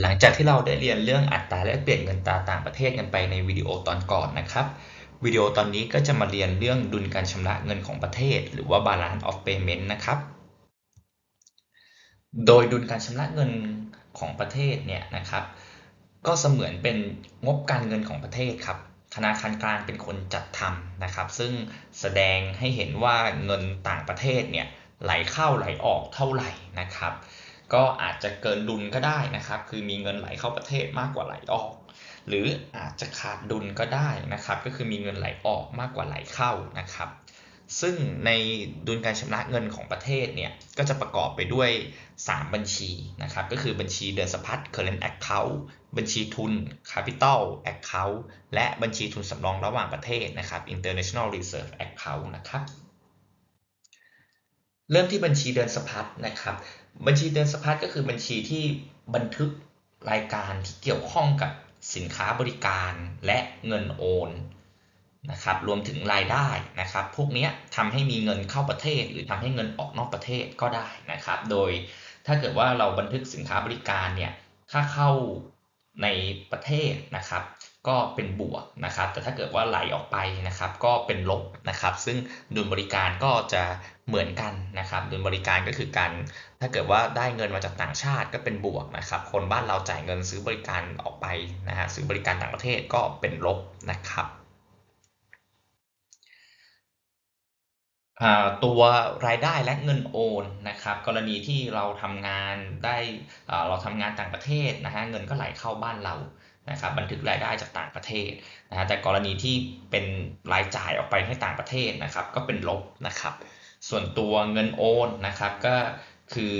หลังจากที่เราได้เรียนเรื่องอัตราแลกเปลี่ยนเงินตราต่างประเทศกันไปในวิดีโอตอนก่อนนะครับ วิดีโอตอนนี้ก็จะมาเรียนเรื่องดุลการชำระเงินของประเทศ หรือว่า balance of payment นะครับ โดยดุลการชำระเงินของประเทศเนี่ยนะครับ ก็เสมือนเป็นงบการเงินของประเทศครับ ธนาคารกลางเป็นคนจัดทำนะครับ ซึ่งแสดงให้เห็นว่าเงินต่างประเทศเนี่ยไหลเข้าไหลออกเท่าไหร่นะครับ ก็อาจจะเกินดุลก็ได้นะครับ คือมีเงินไหลเข้าประเทศมากกว่าไหลออก หรืออาจจะขาดดุลก็ได้นะครับ ก็คือมีเงินไหลออกมากกว่าไหลเข้านะครับ ซึ่งในดุลการชำระเงินของประเทศเนี่ย ก็จะประกอบไปด้วย 3 บัญชีนะครับ ก็คือบัญชีเดินสะพัด current account บัญชีทุน capital account และบัญชีทุนสำรองระหว่างประเทศนะครับ international reserve account นะครับ เริ่มที่บัญชีเดินสะพัดนะครับ บัญชีเดินสะพัดก็คือบัญชีที่บันทึกรายการที่เกี่ยวข้องกับสินค้าบริการและเงินโอนนะครับ รวมถึงรายได้นะครับ พวกนี้ทำให้มีเงินเข้าประเทศ หรือทำให้เงินออกนอกประเทศก็ได้นะครับ โดยถ้าเกิดว่าเราบันทึกสินค้าบริการเนี่ยถ้าเข้า ในประเทศนะครับ ก็เป็นบวกนะครับ แต่ถ้าเกิดว่าไหลออกไปนะครับ ก็เป็นลบนะครับ ซึ่งดุลบริการก็จะเหมือนกันนะครับ ดุลบริการก็คือการถ้าเกิดว่าได้เงินมาจากต่างชาติก็เป็นบวกนะครับ คนบ้านเราจ่ายเงินซื้อบริการออกไปนะฮะซื้อบริการต่างประเทศก็เป็นลบนะครับ ตัวรายได้และเงินโอนนะครับกรณีที่เราทำงานได้เราทำงานต่างประเทศนะฮะเงินก็ไหลเข้าบ้านเรานะครับบันทึกรายได้จากต่างประเทศนะฮะแต่กรณีที่เป็นรายจ่ายออกไปให้ต่างประเทศนะครับ ก็เป็นลบนะครับ ส่วนตัวเงินโอนนะครับก็คือ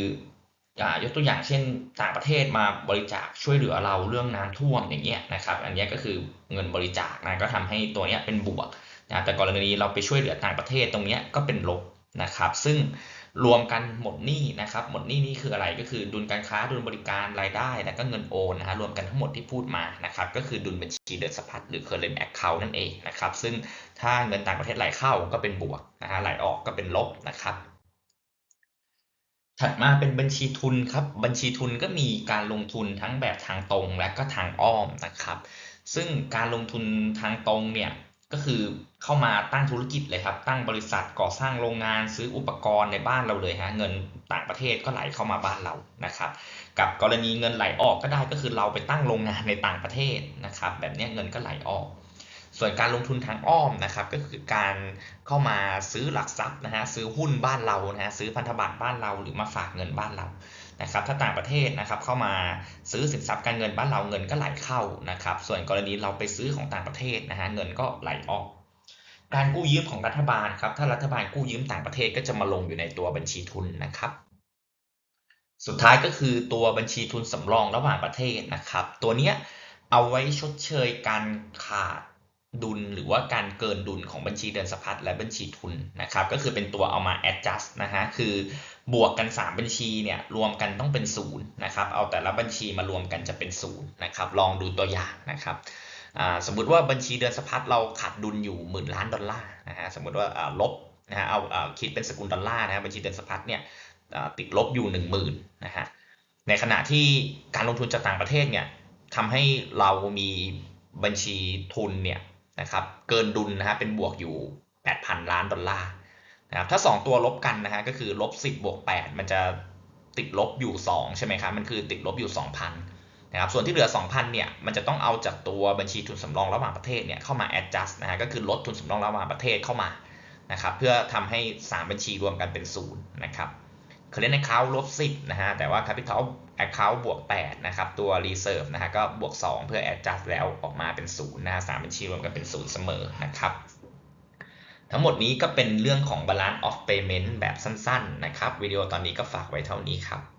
ยกตัวอย่างเช่นต่างประเทศมาบริจาคช่วยเหลือเราเรื่องน้ำท่วมอย่างเงี้ยนะครับ อันนี้ก็คือเงินบริจาคนะก็ทำให้ตัวเนี้ยเป็นบวก นะแต่กรณีเราไปช่วยเหลือต่างประเทศตรงนี้ก็เป็นลบนะครับ ซึ่งรวมกันหมดหนี้นะครับ หมดหนี้นี่คืออะไรก็คือดุลการค้าดุลบริการรายได้ และก็เงินโอนนะฮะรวมกันทั้งหมดที่พูดมานะครับ ก็คือดุลบัญชีเดินสะพัดหรือ current account นั่นเองนะครับ ซึ่งถ้าเงินต่างประเทศไหลเข้าก็เป็นบวกนะฮะไหลออกก็เป็นลบนะครับถัดมาเป็นบัญชีทุนครับ บัญชีทุนก็มีการลงทุนทั้งแบบทางตรงและก็ทางอ้อมนะครับ ซึ่งการลงทุนทางตรงเนี่ย ก็คือเข้ามาตั้งธุรกิจเลยครับ ตั้งบริษัทก่อสร้างโรงงานซื้ออุปกรณ์ในบ้านเราเลยฮะเงินต่างประเทศก็ไหลเข้ามาบ้านเรานะครับ กับกรณีเงินไหลออกก็ได้ก็คือเราไปตั้งโรงงานในต่างประเทศนะครับ แบบนี้เงินก็ไหลออก ส่วนการลงทุนทางอ้อมนะครับก็คือการเข้ามาซื้อหลักทรัพย์นะฮะซื้อหุ้นบ้านเรานะฮะซื้อพันธบัตรบ้านเราหรือมาฝากเงินบ้านเรานะครับถ้าต่างประเทศนะครับเข้ามาซื้อสินทรัพย์การเงินบ้านเราเงินก็ไหลเข้านะครับส่วนกรณีเราไปซื้อของต่างประเทศนะฮะเงินก็ไหลออก การกู้ยืมของรัฐบาลครับถ้ารัฐบาลกู้ยืมต่างประเทศก็จะมาลงอยู่ในตัวบัญชีทุนนะครับสุดท้ายก็คือตัวบัญชีทุนสำรองระหว่างประเทศนะครับ ตัวเนี้ยเอาไว้ชดเชยการขาด ดุลหรือว่าการเกินดุลของบัญชีเดินสะพัดและบัญชีทุนนะครับ ก็คือเป็นตัวเอามา adjust นะฮะ คือบวกกัน 3 บัญชีเนี่ยรวมกันต้องเป็น0นะครับ เอาแต่ละบัญชีมารวมกันจะเป็น0นะครับ ลองดูตัวอย่างนะครับ สมมุติว่าบัญชีเดินสะพัดเราขาดดุลอยู่หมื่นล้านดอลลาร์นะฮะ สมมุติว่าลบนะฮะ เอาคิดเป็นสกุลดอลลาร์นะบัญชีเดินสะพัดเนี่ยติดลบอยู่ 1 0,000นะฮะ ในขณะที่การลงทุนจากต่างประเทศเนี่ยทำให้เรามีบัญชีทุนเนี่ย นะครับเกินดุลนะฮะเป็นบวกอยู่ 8,000 ล้านดอลลาร์นะครับถ้า 2 ตัวลบกันนะฮะก็คือลบ10บวก8มันจะติดลบอยู่ 2 ใช่ไหมครับมันคือติดลบอยู่ 2,000นะครับส่วนที่เหลือ 2,000เนี่ยมันจะต้องเอาจากตัวบัญชีทุนสำรองระหว่างประเทศเนี่ยเข้ามา adjust นะฮะก็คือลดทุนสำรองระหว่างประเทศเข้ามานะครับเพื่อทำให้ 3 บัญชีรวมกันเป็น0นะครับ current account ลบ10นะฮะแต่ว่า capital account บวก8นะครับตัว reserve นะฮะก็บวก 2 เพื่อ adjust แล้วออกมาเป็น0นะฮะสามบัญชีรวมกันเป็น 0 เสมอนะครับ ทั้งหมดนี้ก็เป็นเรื่องของ balance of payment แบบสั้นๆนะครับวิดีโอตอนนี้ก็ฝากไว้เท่านี้ครับ